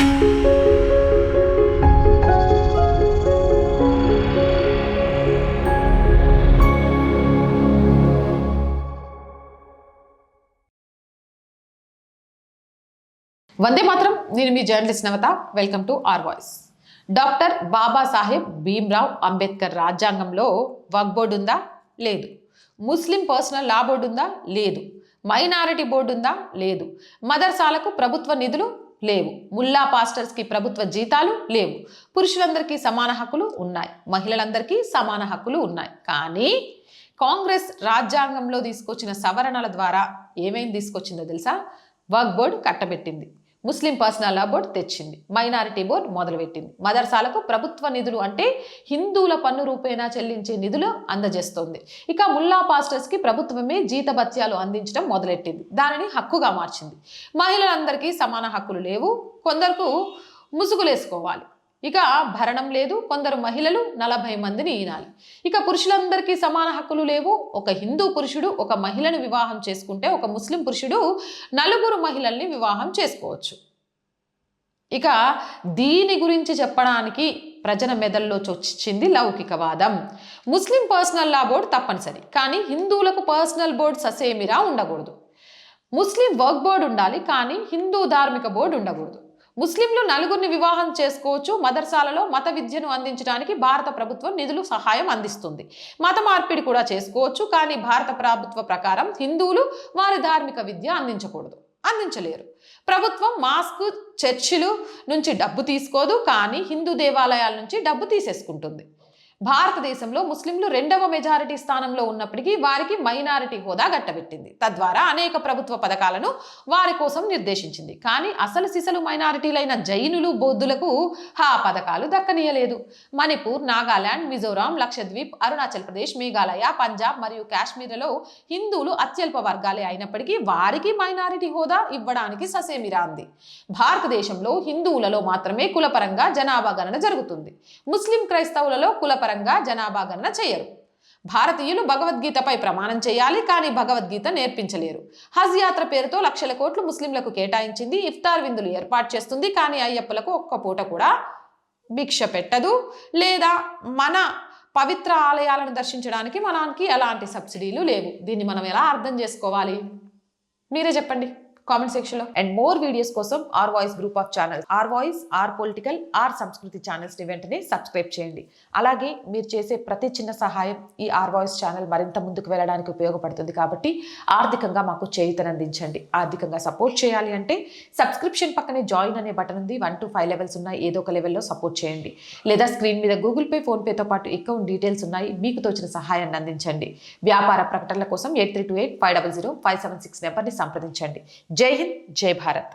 వందే మాత్రం. నేను మీ journalist Navata. Welcome to R voice. Doctor Babasaheb Bhimrao Ambedkar రాజ్యాంగంలో Waqf board ఉందా లేదు. ముస్లిం పర్సనల్ లా బోర్డు ఉందా లేదు. మైనారిటీ బోర్డు ఉందా లేదు. మదర్సాలకు ప్రభుత్వ నిధులు లేవు. ముల్లా పాస్టర్స్కి ప్రభుత్వ జీతాలు లేవు. పురుషులందరికీ సమాన హక్కులు ఉన్నాయి. మహిళలందరికీ సమాన హక్కులు ఉన్నాయి. కానీ కాంగ్రెస్ రాజ్యాంగంలో తీసుకొచ్చిన సవరణల ద్వారా ఏమేం తీసుకొచ్చిందో తెలుసా? వర్క్ బోర్డు కట్టబెట్టింది. ముస్లిం పర్సనల్ లా బోర్డు తెచ్చింది. మైనారిటీ బోర్డు మొదలుపెట్టింది. మదర్సాలకు ప్రభుత్వ నిధులు అంటే హిందువుల పన్ను రూపేణా చెల్లించే నిధులు అందజేస్తోంది. ఇక ముల్లా పాస్టర్స్కి ప్రభుత్వమే జీతభత్యాలు అందించడం మొదలెట్టింది. దానిని హక్కుగా మార్చింది. మహిళలందరికీ సమాన హక్కులు లేవు. కొందరకు ముసుగులేసుకోవాలి. ఇక భరణం లేదు కొందరు మహిళలు నలభై మందిని ఈనాలి. ఇక పురుషులందరికీ సమాన హక్కులు లేవు. ఒక హిందూ పురుషుడు ఒక మహిళను వివాహం చేసుకుంటే ఒక ముస్లిం పురుషుడు నలుగురు మహిళల్ని వివాహం చేసుకోవచ్చు. ఇక దీని గురించి చెప్పడానికి ప్రజల మెదల్లో చొచ్చింది లౌకికవాదం. ముస్లిం పర్సనల్ లా బోర్డు తప్పనిసరి కానీ హిందువులకు పర్సనల్ బోర్డు ససేమిరా ఉండకూడదు. ముస్లిం వర్క్ బోర్డు ఉండాలి కానీ హిందూ ధార్మిక బోర్డు ఉండకూడదు. ముస్లింలు నలుగురిని వివాహం చేసుకోవచ్చు. మదర్సాలలో మత విద్యను అందించడానికి భారత ప్రభుత్వం నిధులు సహాయం అందిస్తుంది. మత మార్పిడి కూడా చేసుకోవచ్చు. కానీ భారత ప్రభుత్వ ప్రకారం హిందువులు వారి ధార్మిక విద్య అందించకూడదు. అందించలేరు. ప్రభుత్వం మాస్క్ చర్చిలు నుంచి డబ్బు తీసుకోదు. కానీ హిందూ దేవాలయాల నుంచి డబ్బు తీసేసుకుంటుంది. భారతదేశంలో ముస్లింలు రెండవ మెజారిటీ స్థానంలో ఉన్నప్పటికీ వారికి మైనారిటీ హోదా గట్టబెట్టింది. తద్వారా అనేక ప్రభుత్వ పథకాలను వారి కోసం నిర్దేశించింది. కానీ అసలు సిసలు మైనారిటీలైన జైనులు బౌద్ధులకు ఆ పథకాలు దక్కనీయలేదు. మణిపూర్ నాగాలాండ్ మిజోరాం లక్షద్వీప్ అరుణాచల్ ప్రదేశ్ మేఘాలయ పంజాబ్ మరియు కాశ్మీర్లలో హిందువులు అత్యల్ప వర్గాలే అయినప్పటికీ వారికి మైనారిటీ హోదా ఇవ్వడానికి ససేమిరా అంది భారతదేశంలో హిందువులలో మాత్రమే కులపరంగా జనాభా గణన జరుగుతుంది. ముస్లిం క్రైస్తవులలో కులపరంగా జనాభా గణన చేయరు. భారతీయులు భగవద్గీతపై ప్రమాణం చేయాలి కానీ భగవద్గీత నేర్పించలేరు. హజ్ యాత్ర పేరుతో లక్షల కోట్లు ముస్లింలకు కేటాయించింది ఇఫ్తార్ విందులు ఏర్పాటు చేస్తుంది కానీ అయ్యప్పలకు ఒక్క పూట కూడా భిక్ష పెట్టదు. లేదా మన పవిత్ర ఆలయాలను దర్శించడానికి మనకి ఎలాంటి సబ్సిడీలు లేవు. దీన్ని మనం ఎలా అర్థం చేసుకోవాలి? మీరే చెప్పండి. కామెంట్ సెక్షన్లో. అండ్ మోర్ వీడియోస్ కోసం R voice group of channels. R voice R political R Sanskriti ఛానల్స్ని వెంటనే సబ్స్క్రైబ్ చేయండి. అలాగే మీరు చేసే ప్రతి చిన్న సహాయం ఈ ఆర్ వాయిస్ ఛానల్ మరింత ముందుకు వెళ్ళడానికి ఉపయోగపడుతుంది కాబట్టి ఆర్థికంగా మాకు చేయుతనందించండి ఆర్థికంగా సపోర్ట్ చేయాలి అంటే సబ్స్క్రిప్షన్ పక్కనే జాయిన్ అనే బటన్ ఉంది. వన్ టు ఫైవ్ లెవెల్స్ ఉన్నాయి. ఏదో ఒక లెవెల్లో సపోర్ట్ చేయండి. లేదా స్క్రీన్ మీద గూగుల్ పే ఫోన్పేతో పాటు అకౌంట్ డీటెయిల్స్ ఉన్నాయి. మీకు తోచిన సహాయాన్ని అందించండి. వ్యాపార ప్రకటనల కోసం eight three two eight five double zero five seven six నెంబర్ని సంప్రదించండి. జై హింద్ జై భారత్